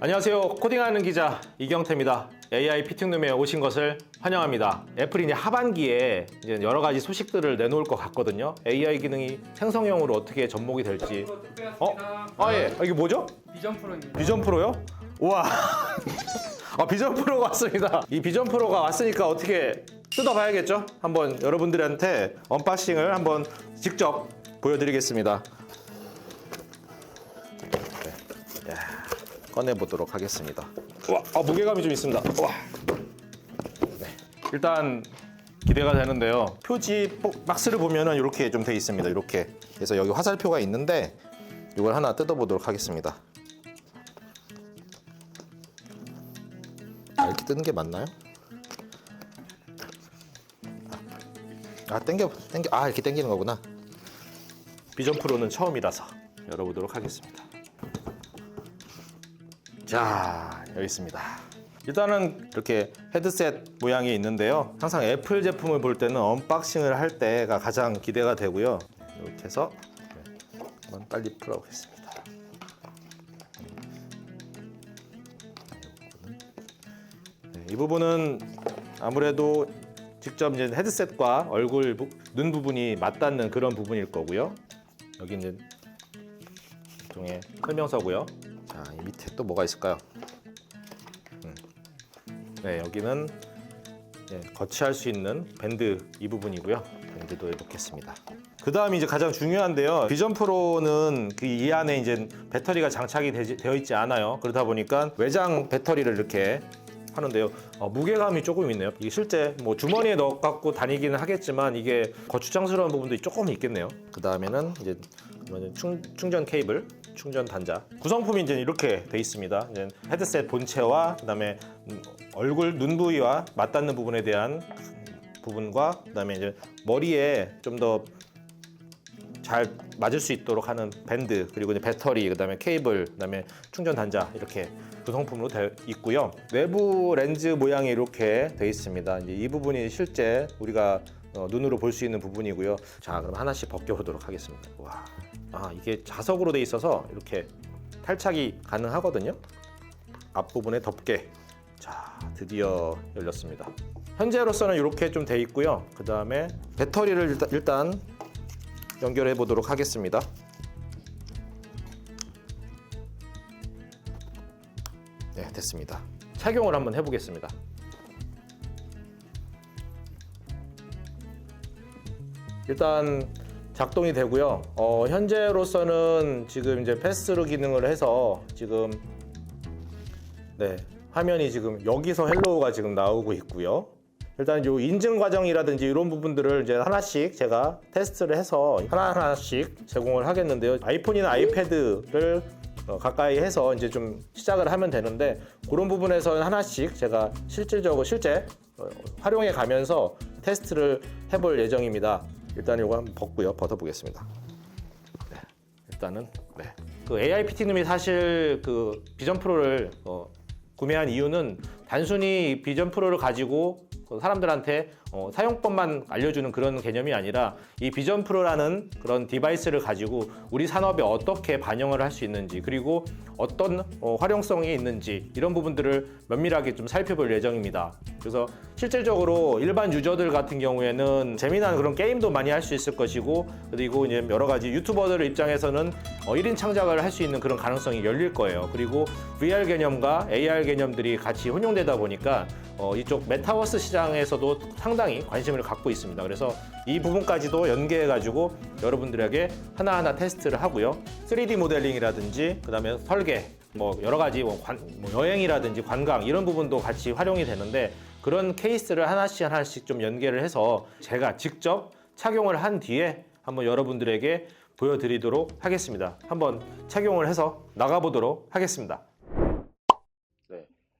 안녕하세요. 코딩하는 기자 이경태입니다. AI 피팅룸에 오신 것을 환영합니다. 애플이 이제 하반기에 이제 여러 가지 소식들을 내놓을 것 같거든요. AI 기능이 생성형으로 어떻게 접목이 될지. 어? 아 예. 아, 이게 뭐죠? 비전 프로입니다. 비전 프로요? 우와. 아, 비전 프로가 왔습니다. 이 비전 프로가 왔으니까 어떻게 뜯어봐야겠죠? 한번 여러분들한테 언박싱을 한번 직접 보여드리겠습니다. 꺼내 보도록 하겠습니다. 와, 아, 무게감이 좀 있습니다. 와. 네. 일단 기대가 되는데요. 표지 박스를 보면은 이렇게 좀 돼 있습니다. 이렇게. 그래서 여기 화살표가 있는데 이걸 하나 뜯어보도록 하겠습니다. 아, 이렇게 뜨는 게 맞나요? 아 땡겨 땡겨 아 이렇게 땡기는 거구나. 비전 프로는 처음이라서 열어보도록 하겠습니다. 자 여기 있습니다. 일단은 이렇게 헤드셋 모양이 있는데요. 항상 애플 제품을 볼 때는 언박싱을 할 때가 가장 기대가 되고요. 이렇게 해서 네, 한번 빨리 풀어보겠습니다. 네, 이 부분은 아무래도 직접 이제 헤드셋과 얼굴 부- 눈 부분이 맞닿는 그런 부분일 거고요. 여기 이제 일종의 설명서고요. 자, 이 밑에 또 뭐가 있을까요? 음. 네, 여기는 예, 거치할 수 있는 밴드 이 부분이고요. 밴드도 놓겠습니다. 그 다음 이제 가장 중요한데요. 비전 프로는 그 이 안에 이제 배터리가 장착이 되지- 되어 있지 않아요. 그러다 보니까 외장 배터리를 이렇게 하는데요. 어, 무게감이 조금 있네요. 이게 실제 뭐 주머니에 넣어 갖고 다니기는 하겠지만 이게 거추장스러운 부분도 조금 있겠네요. 그 다음에는 이제 충, 충전 케이블, 충전 단자. 구성품이 이제 이렇게 돼 있습니다. 이제 헤드셋 본체와 그다음에 음, 얼굴 눈 부위와 맞닿는 부분에 대한 부분과 그다음에 이제 머리에 좀더 잘 맞을 수 있도록 하는 밴드 그리고 이제 배터리 그다음에 케이블 그다음에 충전 단자 이렇게 구성품으로 되어 있고요. 외부 렌즈 모양이 이렇게 되어 있습니다. 이제 이 부분이 실제 우리가 어, 눈으로 볼 수 있는 부분이고요. 자, 그럼 하나씩 벗겨보도록 하겠습니다. 와, 아 이게 자석으로 돼 있어서 이렇게 탈착이 가능하거든요. 앞부분에 덮개. 자, 드디어 열렸습니다. 현재로서는 이렇게 좀 돼 있고요. 그 다음에 배터리를 일단, 일단 연결해 보도록 하겠습니다. 네, 됐습니다. 착용을 한번 해보겠습니다. 일단 작동이 되고요. 어, 현재로서는 지금 이제 패스로 기능을 해서 지금 네 화면이 지금 여기서 헬로우가 지금 나오고 있고요. 일단 요 인증 과정이라든지 이런 부분들을 이제 하나씩 제가 테스트를 해서 하나하나씩 제공을 하겠는데요. 아이폰이나 아이패드를 어, 가까이 해서 이제 좀 시작을 하면 되는데 그런 부분에서는 하나씩 제가 실질적으로 실제 어, 활용해 가면서 테스트를 해볼 예정입니다. 일단 이거 한번 벗고요. 벗어보겠습니다. 네, 일단은 네. 그 AI PT님이 사실 그 비전 프로를 어, 구매한 이유는 단순히 비전 프로를 가지고 그 사람들한테 어, 사용법만 알려주는 그런 개념이 아니라 이 비전 프로라는 그런 디바이스를 가지고 우리 산업에 어떻게 반영을 할 수 있는지 그리고 어떤 어, 활용성이 있는지 이런 부분들을 면밀하게 좀 살펴볼 예정입니다. 그래서 실질적으로 일반 유저들 같은 경우에는 재미난 그런 게임도 많이 할 수 있을 것이고 그리고 이제 여러 가지 유튜버들 입장에서는 어, 1인 창작을 할 수 있는 그런 가능성이 열릴 거예요. 그리고 VR 개념과 AR 개념들이 같이 혼용되다 보니까 어, 이쪽 메타버스 시장에서도 상당히 관심을 갖고 있습니다. 그래서 이 부분까지도 연계해가지고 여러분들에게 하나하나 테스트를 하고요. 3D 모델링이라든지 그다음에 설계 뭐 여러 가지 뭐 관- 뭐 여행이라든지 관광 이런 부분도 같이 활용이 되는데 그런 케이스를 하나씩 하나씩 좀 연계를 해서 제가 직접 착용을 한 뒤에 한번 여러분들에게 보여드리도록 하겠습니다. 한번 착용을 해서 나가보도록 하겠습니다.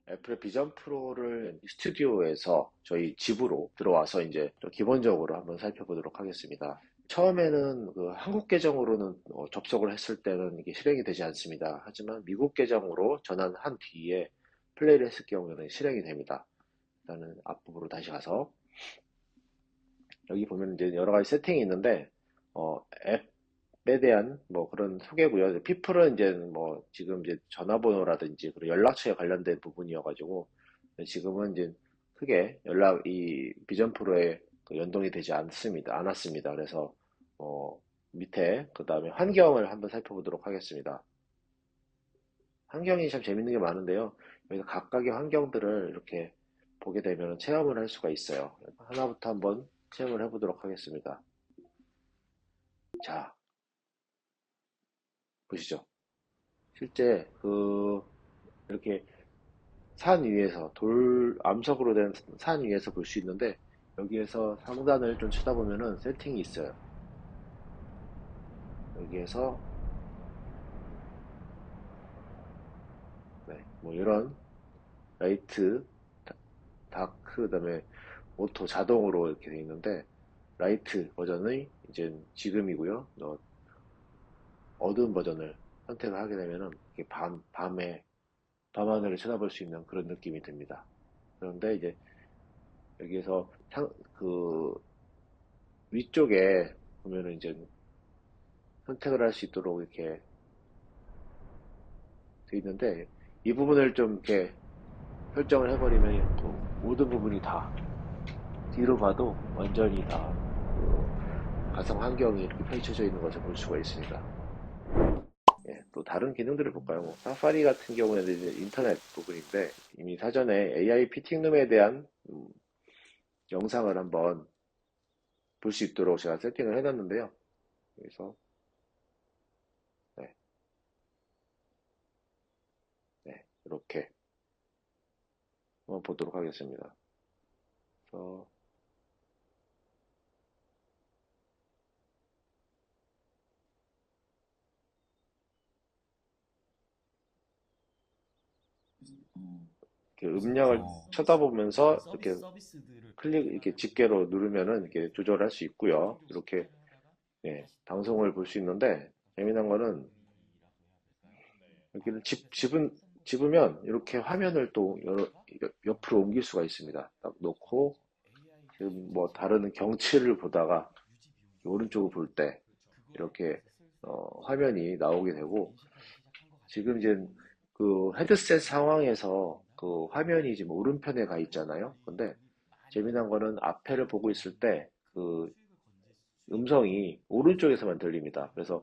네, 애플 비전 프로를 스튜디오에서 저희 집으로 들어와서 이제 좀 기본적으로 한번 살펴보도록 하겠습니다. 처음에는 그 한국 계정으로는 어, 접속을 했을 때는 이게 실행이 되지 않습니다. 하지만 미국 계정으로 전환한 뒤에 플레이를 했을 경우에는 실행이 됩니다. 일단은 앞부분으로 다시 가서 여기 보면 이제 여러 가지 세팅이 있는데 어, 앱앱 에 대한 뭐 그런 소개고요. 피플은 이제 뭐 지금 이제 전화번호라든지 그런 연락처에 관련된 부분이어가지고 지금은 이제 크게 연락 이 비전 프로에 그 연동이 되지 않습니다. 않았습니다. 그래서 어 밑에 그 다음에 환경을 한번 살펴보도록 하겠습니다. 환경이 참 재밌는 게 많은데요. 여기서 각각의 환경들을 이렇게 보게 되면 체험을 할 수가 있어요. 하나부터 한번 체험을 해보도록 하겠습니다. 자, 보시죠. 실제 그 이렇게 산 위에서 돌 암석으로 된 산 위에서 볼 수 있는데 여기에서 상단을 좀 쳐다보면은 세팅이 있어요. 여기에서 네, 뭐 이런 라이트, 다- 다크, 그다음에 오토 자동으로 이렇게 돼 있는데 라이트 버전의 이제 지금이고요. 어, 어두운 버전을 선택을 하게 되면은 밤 밤에 밤하늘을 쳐다볼 수 있는 그런 느낌이 듭니다. 그런데 이제 여기에서 상, 그 위쪽에 보면은 이제 선택을 할 수 있도록 이렇게 돼 있는데 이 부분을 좀 이렇게 설정을 해버리면 그 모든 부분이 다 뒤로 봐도 완전히 다 그 가상 환경이 이렇게 펼쳐져 있는 것을 볼 수가 있습니다. 예, 또 다른 기능들을 볼까요? 뭐 사파리 같은 경우에는 이제 인터넷 부분인데 이미 사전에 AI 피팅룸에 대한 음, 영상을 한번 볼 수 있도록 제가 세팅을 해놨는데요. 여기서 네, 네 이렇게 한번 보도록 하겠습니다. 그래서 이렇게 음량을 어, 쳐다보면서 서비스, 이렇게 클릭 이렇게 집게로 누르면은 이렇게 조절할 수 있고요. 이렇게 예, 방송을 볼 수 있는데 재미난 거는 여기를 집 집은 집으면 이렇게 화면을 또 여러, 옆으로 옮길 수가 있습니다. 딱 놓고 지금 뭐 다른 경치를 보다가 오른쪽을 볼 때 이렇게 어, 화면이 나오게 되고 지금 이제 그 헤드셋 상황에서 그 화면이 지금 오른편에 가 있잖아요. 근데 재미난 거는 앞에를 보고 있을 때 그 음성이 오른쪽에서만 들립니다. 그래서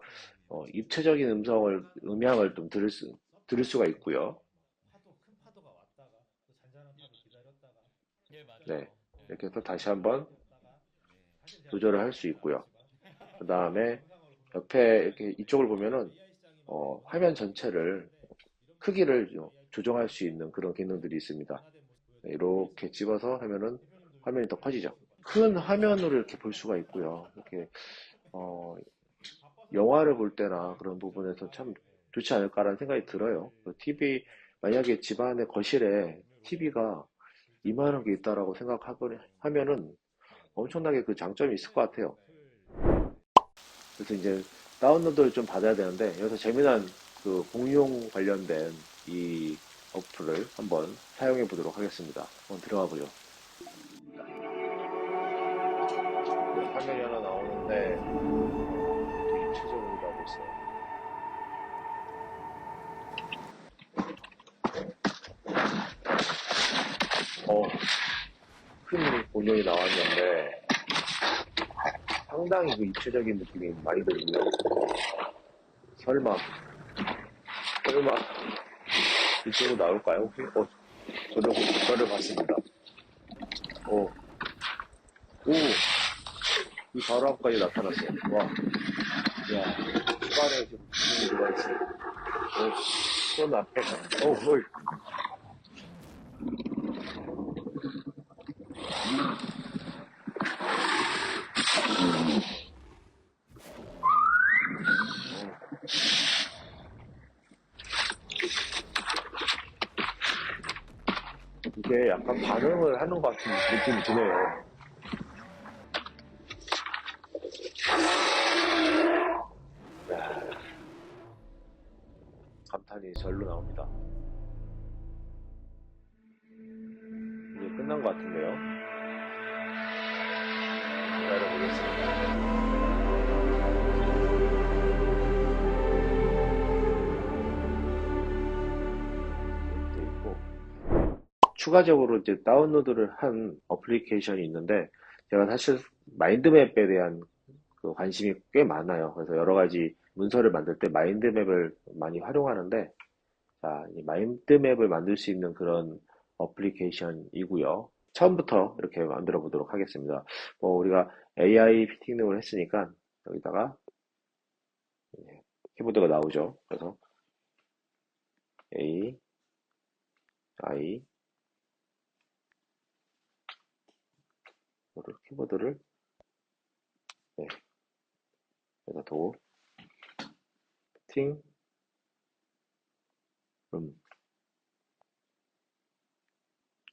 어, 입체적인 음성을 음향을 좀 들을 수 들을 수가 있고요. 네, 이렇게 해서 다시 한번 조절을 할 수 있고요. 그 다음에 옆에 이렇게 이쪽을 보면은 어, 화면 전체를 크기를 좀 조정할 수 있는 그런 기능들이 있습니다. 네, 이렇게 집어서 하면은 화면이 더 커지죠. 큰 화면으로 이렇게 볼 수가 있고요. 이렇게 어, 영화를 볼 때나 그런 부분에서 참 좋지 않을까라는 생각이 들어요. TV 만약에 집안의 거실에 TV가 이만한 게 있다라고 생각하면은 엄청나게 그 장점이 있을 것 같아요. 그래서 이제 다운로드를 좀 받아야 되는데 여기서 재미난 그 공용 관련된 이 어플을 한번 사용해 보도록 하겠습니다. 한번 들어가 보죠. 네, 화면이 하나 나오는데 입체적으로 나오고 있어요. 어, 큰 공룡이 나왔는데 상당히 그 입체적인 느낌이 많이 들고요. 설마, 설마 이쪽으로 나올까요? 혹시? 어, 저도 저를 봤습니다. 어, 오, 이 바로 앞까지 나타났어요. 와, 야, 초반에 좀 기분이 좋아했어요. 어, 손 앞에, 어, 헐. 이게 약간 반응을 하는 것 같은 느낌이 드네요. 야, 감탄이 절로 나옵니다. 추가적으로 이제 다운로드를 한 어플리케이션이 있는데 제가 사실 마인드맵에 대한 그 관심이 꽤 많아요. 그래서 여러 가지 문서를 만들 때 마인드맵을 많이 활용하는데 자, 이 마인드맵을 만들 수 있는 그런 어플리케이션이고요. 처음부터 이렇게 만들어 보도록 하겠습니다. 뭐 우리가 AI 피팅을 했으니까 여기다가 예, 키보드가 나오죠. 그래서 A, I 이거를 키보드를 네, 여기다 도 피팅 음.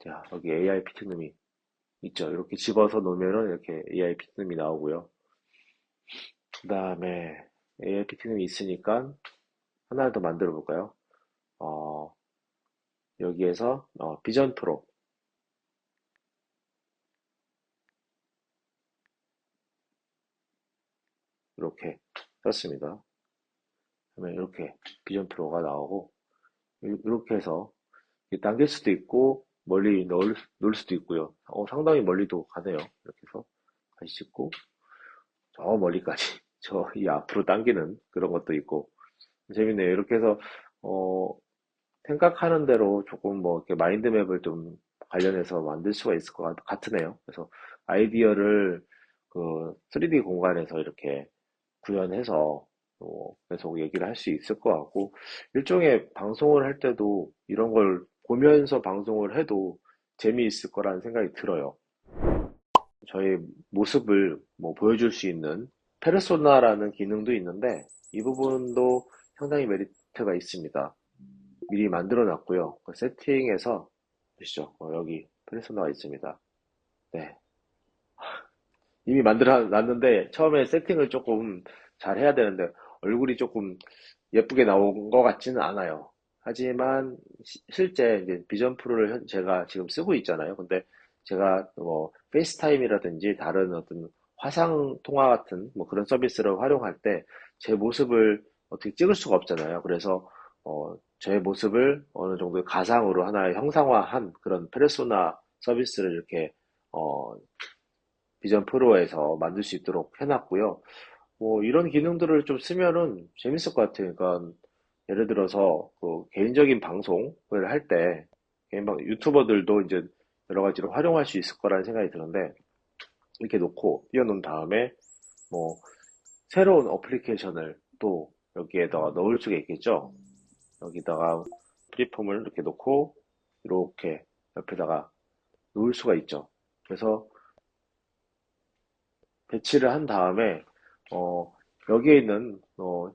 자, 여기 AI 피트룸이 있죠. 이렇게 집어서 놓으면은 이렇게 AI 피트룸이 나오고요. 그 다음에 AI 피트룸이 있으니까 하나를 더 만들어 볼까요? 어, 여기에서 어, 비전 프로 이렇게 썼습니다. 그러면 이렇게 비전 프로가 나오고 이- 이렇게 해서 당길 수도 있고 멀리 넣을, 놓을 수도 있고요. 어, 상당히 멀리도 가네요. 이렇게 해서 다시 찍고 저 멀리까지 저 이 앞으로 당기는 그런 것도 있고 재밌네요. 이렇게 해서 어, 생각하는 대로 조금 뭐 이렇게 마인드맵을 좀 관련해서 만들 수가 있을 것 같, 같으네요. 그래서 아이디어를 그 3D 공간에서 이렇게 구현해서 어, 계속 얘기를 할 수 있을 것 같고 일종의 방송을 할 때도 이런 걸 보면서 방송을 해도 재미있을 거라는 생각이 들어요. 저의 모습을 뭐 보여줄 수 있는 페르소나라는 기능도 있는데 이 부분도 상당히 메리트가 있습니다. 미리 만들어 놨고요. 그 세팅에서 보시죠. 어, 여기 페르소나가 있습니다. 네. 이미 만들어 놨는데 처음에 세팅을 조금 잘 해야 되는데 얼굴이 조금 예쁘게 나온 것 같지는 않아요. 하지만 시- 실제 이제 비전 프로를 현- 제가 지금 쓰고 있잖아요. 근데 제가 뭐 페이스타임이라든지 다른 어떤 화상 통화 같은 뭐 그런 서비스를 활용할 때 제 모습을 어떻게 찍을 수가 없잖아요. 그래서 어, 제 모습을 어느 정도 가상으로 하나의 형상화한 그런 페르소나 서비스를 이렇게 어, 비전 프로에서 만들 수 있도록 해놨고요. 뭐 이런 기능들을 좀 쓰면은 재밌을 것 같아요. 그러니까 예를 들어서 그 개인적인 방송을 할 때 개인 방 유튜버들도 이제 여러 가지로 활용할 수 있을 거라는 생각이 드는데 이렇게 놓고 띄워놓은 다음에 뭐 새로운 어플리케이션을 또 여기에다가 넣을 수가 있겠죠. 여기다가 프리폼을 이렇게 놓고 이렇게 옆에다가 놓을 수가 있죠. 그래서 배치를 한 다음에 어, 여기에 있는 어,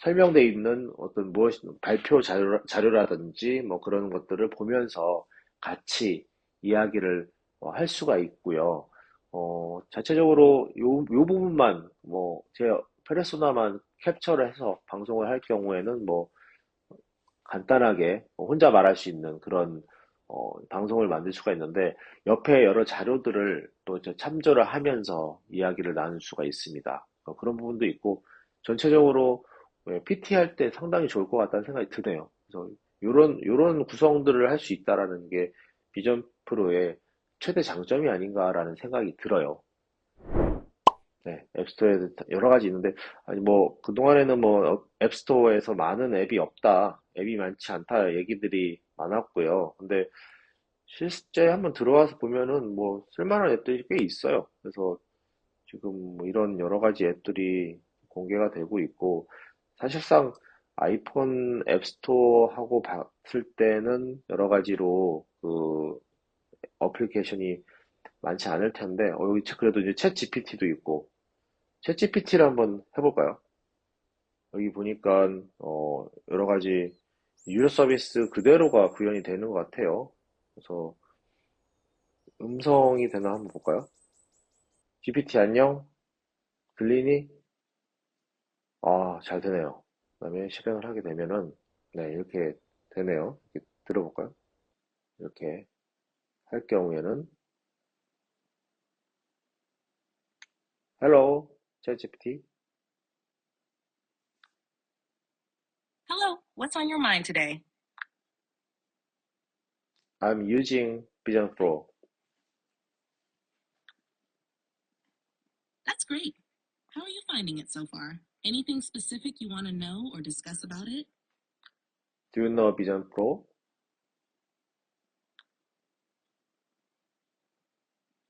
설명되어 있는 어떤 무엇 발표 자료, 자료라든지 뭐 그런 것들을 보면서 같이 이야기를 어, 할 수가 있고요. 어, 자체적으로 요, 요 부분만 뭐 제 페르소나만 캡처를 해서 방송을 할 경우에는 뭐 간단하게 뭐 혼자 말할 수 있는 그런 어, 방송을 만들 수가 있는데 옆에 여러 자료들을 또 참조를 하면서 이야기를 나눌 수가 있습니다. 어, 그런 부분도 있고 전체적으로 PT 할 때 상당히 좋을 것 같다는 생각이 드네요. 그래서 요런 요런 구성들을 할 수 있다라는 게 비전 프로의 최대 장점이 아닌가라는 생각이 들어요. 네, 앱스토어에 여러 가지 있는데 아니 뭐 그동안에는 뭐 어, 앱스토어에서 많은 앱이 없다, 앱이 많지 않다 얘기들이 많았고요. 근데 실제 한번 들어와서 보면은 뭐 쓸만한 앱들이 꽤 있어요. 그래서 지금 뭐 이런 여러 가지 앱들이 공개가 되고 있고 사실상 아이폰 앱스토어하고 봤을 때는 여러 가지로 그 어플리케이션이 많지 않을 텐데 어, 여기 그래도 이제 챗 GPT도 있고 챗 GPT를 한번 해볼까요? 여기 보니까 어, 여러 가지 유료 서비스 그대로가 구현이 되는 것 같아요. 그래서 음성이 되나 한번 볼까요? GPT 안녕? 들리니? 아, 잘 되네요. 그 다음에 실행을 하게 되면은 네, 이렇게 되네요. 이렇게 들어볼까요? 이렇게 할 경우에는 Hello, ChatGPT. Hello, what's on your mind today? I'm using Vision Pro. That's great. How are you finding it so far? Anything specific you want to know or discuss about it? Do you know Vision Pro?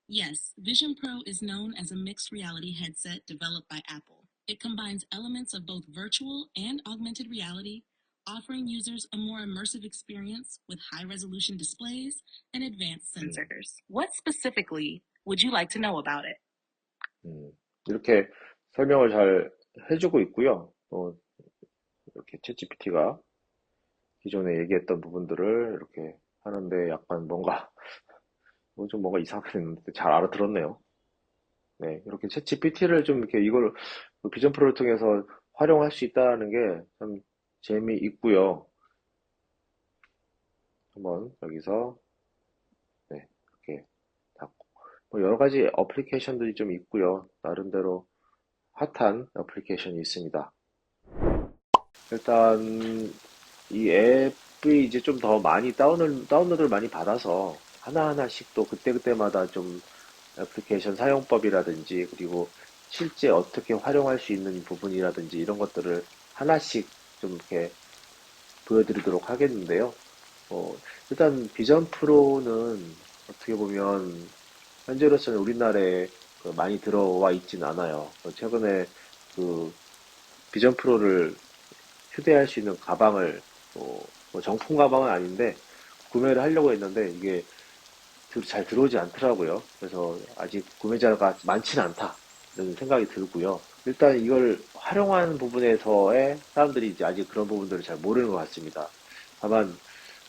Yes, Vision Pro is known as a mixed reality headset developed by Apple. It combines elements of both virtual and augmented reality, offering users a more immersive experience with high resolution displays and advanced sensors. What specifically would you like to know about it? 음, 이렇게 설명을 잘 해주고 있고요. 또 이렇게 챗GPT가 기존에 얘기했던 부분들을 이렇게 하는데 약간 뭔가 뭐좀 뭔가 이상했는데 잘 알아들었네요. 네, 이렇게 챗GPT를 좀 이렇게 이걸 그 비전 프로를 통해서 활용할 수 있다는 게 참 재미있고요. 한번 여기서 네, 이렇게 닫고 뭐 여러 가지 어플리케이션들이 좀 있고요. 나름대로 핫한 어플리케이션이 있습니다. 일단 이 앱이 이제 좀 더 많이 다운을 다운로드를 많이 받아서 하나하나씩 또 그때그때마다 좀 애플리케이션 사용법이라든지 그리고 실제 어떻게 활용할 수 있는 부분이라든지 이런 것들을 하나씩 좀 이렇게 보여드리도록 하겠는데요. 어, 일단 비전 프로는 어떻게 보면 현재로서는 우리나라에 그 많이 들어와 있진 않아요. 어, 최근에 그 비전 프로를 휴대할 수 있는 가방을 어, 뭐 정품 가방은 아닌데 구매를 하려고 했는데 이게 들- 잘 들어오지 않더라고요. 그래서 아직 구매자가 많지는 않다는 생각이 들고요. 일단 이걸 활용하는 부분에서의 사람들이 이제 아직 그런 부분들을 잘 모르는 것 같습니다. 다만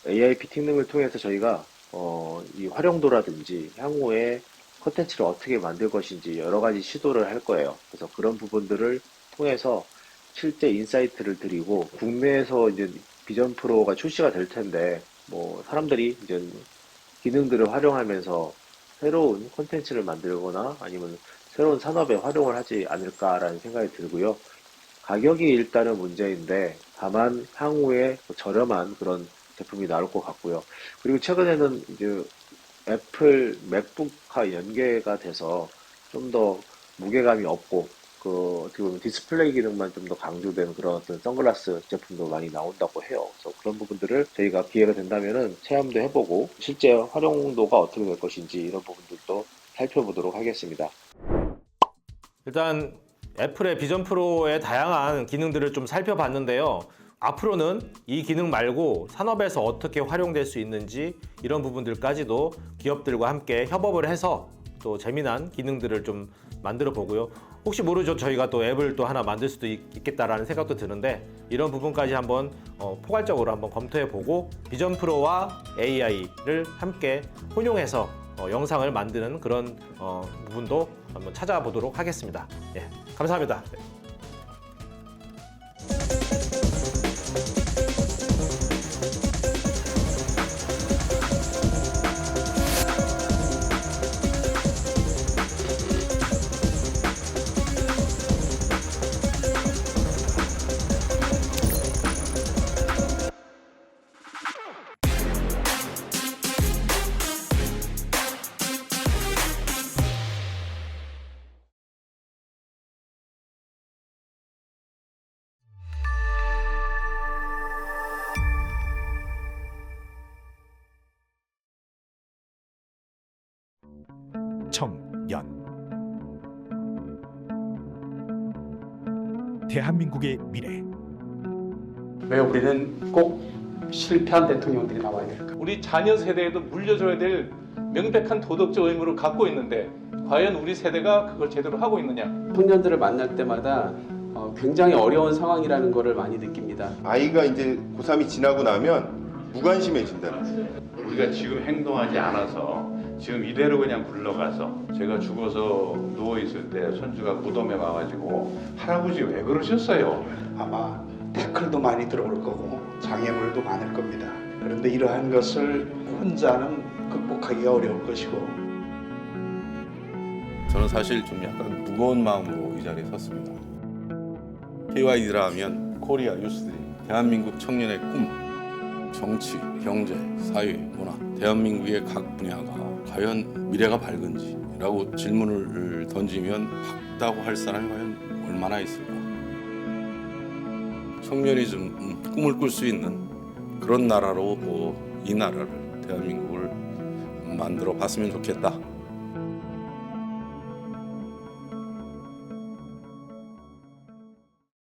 AI 피팅능을 통해서 저희가 어, 이 활용도라든지 향후에 컨텐츠를 어떻게 만들 것인지 여러 가지 시도를 할 거예요. 그래서 그런 부분들을 통해서 실제 인사이트를 드리고 국내에서 이제 비전 프로가 출시가 될 텐데 뭐 사람들이 이제 기능들을 활용하면서 새로운 콘텐츠를 만들거나 아니면 새로운 산업에 활용을 하지 않을까라는 생각이 들고요. 가격이 일단은 문제인데 다만 향후에 저렴한 그런 제품이 나올 것 같고요. 그리고 최근에는 이제 애플 맥북과 연계가 돼서 좀 더 무게감이 없고 그 어떻게 보면 디스플레이 기능만 좀 더 강조된 그런 어떤 선글라스 제품도 많이 나온다고 해요. 그래서 그런 부분들을 저희가 기회가 된다면은 체험도 해보고 실제 활용도가 어떻게 될 것인지 이런 부분들도 살펴보도록 하겠습니다. 일단 애플의 비전 프로의 다양한 기능들을 좀 살펴봤는데요. 앞으로는 이 기능 말고 산업에서 어떻게 활용될 수 있는지 이런 부분들까지도 기업들과 함께 협업을 해서 또 재미난 기능들을 좀 만들어 보고요. 혹시 모르죠. 저희가 또 앱을 또 하나 만들 수도 있, 있겠다라는 생각도 드는데 이런 부분까지 한번 어, 포괄적으로 한번 검토해 보고 비전 프로와 AI를 함께 혼용해서 어, 영상을 만드는 그런 어, 부분도 한번 찾아보도록 하겠습니다. 예, 감사합니다. 네. 청년 대한민국의 미래 왜 우리는 꼭 실패한 대통령들이 나와야 될까? 우리 자녀 세대에도 물려줘야 될 명백한 도덕적 의무를 갖고 있는데 과연 우리 세대가 그걸 제대로 하고 있느냐? 청년들을 만날 때마다 어, 굉장히 어려운 상황이라는 것을 많이 느낍니다. 아이가 이제 고3이 지나고 나면 무관심해진다는 거예요. 우리가 지금 행동하지 않아서 지금 이대로 그냥 굴러가서 제가 죽어서 누워 있을 때 손주가 무덤에 와가지고 할아버지 왜 그러셨어요? 아마 태클도 많이 들어올 거고 장애물도 많을 겁니다. 그런데 이러한 것을 혼자는 극복하기가 어려울 것이고 저는 사실 좀 약간 무거운 마음으로 이 자리에 섰습니다. KYD라 하면 코리아 유스드림, 대한민국 청년의 꿈. 정치, 경제, 사회, 문화, 대한민국의 각 분야가 과연 미래가 밝은지라고 질문을 던지면 밝다고 할 사람이 과연 얼마나 있을까? 청년이 좀 음, 꿈을 꿀 수 있는 그런 나라로 어, 이 나라를 대한민국을 만들어 봤으면 좋겠다.